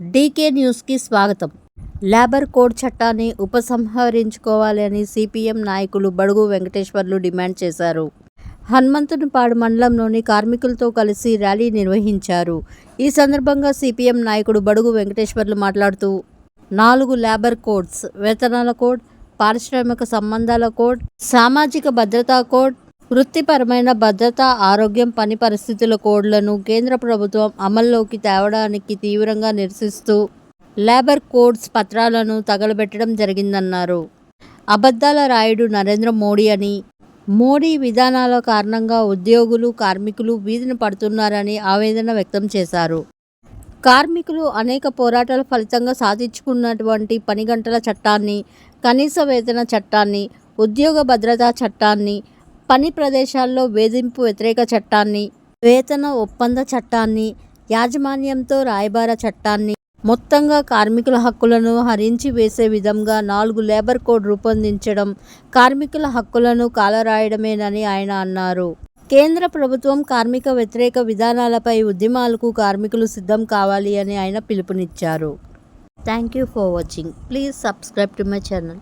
DK న్యూస్కి స్వాగతం. Labour code చట్టాన్ని ఉపసంహరించుకోవాలని సిపిఎం నాయకులు బడుగు వెంకటేశ్వర్లు డిమాండ్ చేశారు. హనుమంతునిపాడు మండలంలోని కార్మికులతో కలిసి ర్యాలీ నిర్వహించారు. ఈ సందర్భంగా సిపిఎం నాయకుడు బడుగు వెంకటేశ్వర్లు మాట్లాడుతూ నాలుగు లేబర్ కోడ్స్ వేతనాల కోడ్ పారిశ్రామిక సంబంధాల కోడ్ సామాజిక భద్రతా కోడ్ వృత్తిపరమైన భద్రత ఆరోగ్యం పని పరిస్థితుల కోడ్లను కేంద్ర ప్రభుత్వం అమల్లోకి తేవడానికి తీవ్రంగా నిరసిస్తూ లేబర్ కోడ్స్ పత్రాలను తగలబెట్టడం జరిగిందన్నారు. అబద్ధాల రాయుడు నరేంద్ర మోడీ అని మోడీ విధానాల కారణంగా ఉద్యోగులు కార్మికులు వీధిన పడుతున్నారని ఆవేదన వ్యక్తం చేశారు. కార్మికులు అనేక పోరాటాల ఫలితంగా సాధించుకున్నటువంటి పని గంటల చట్టాన్ని కనీస వేతన చట్టాన్ని ఉద్యోగ భద్రతా చట్టాన్ని పని ప్రదేశాల్లో వేధింపు వ్యతిరేక చట్టాన్ని వేతన ఒప్పంద చట్టాన్ని యాజమాన్యంతో రాయబార చట్టాన్ని మొత్తంగా కార్మికుల హక్కులను హరించి వేసే విధంగా నాలుగు లేబర్ కోడ్ రూపొందించడం కార్మికుల హక్కులను కాలరాయడమేనని ఆయన అన్నారు. కేంద్ర ప్రభుత్వం కార్మిక వ్యతిరేక విధానాలపై ఉద్యమాలకు కార్మికులు సిద్ధం కావాలి అని ఆయన పిలుపునిచ్చారు. Thank you for watching. Please subscribe to my channel.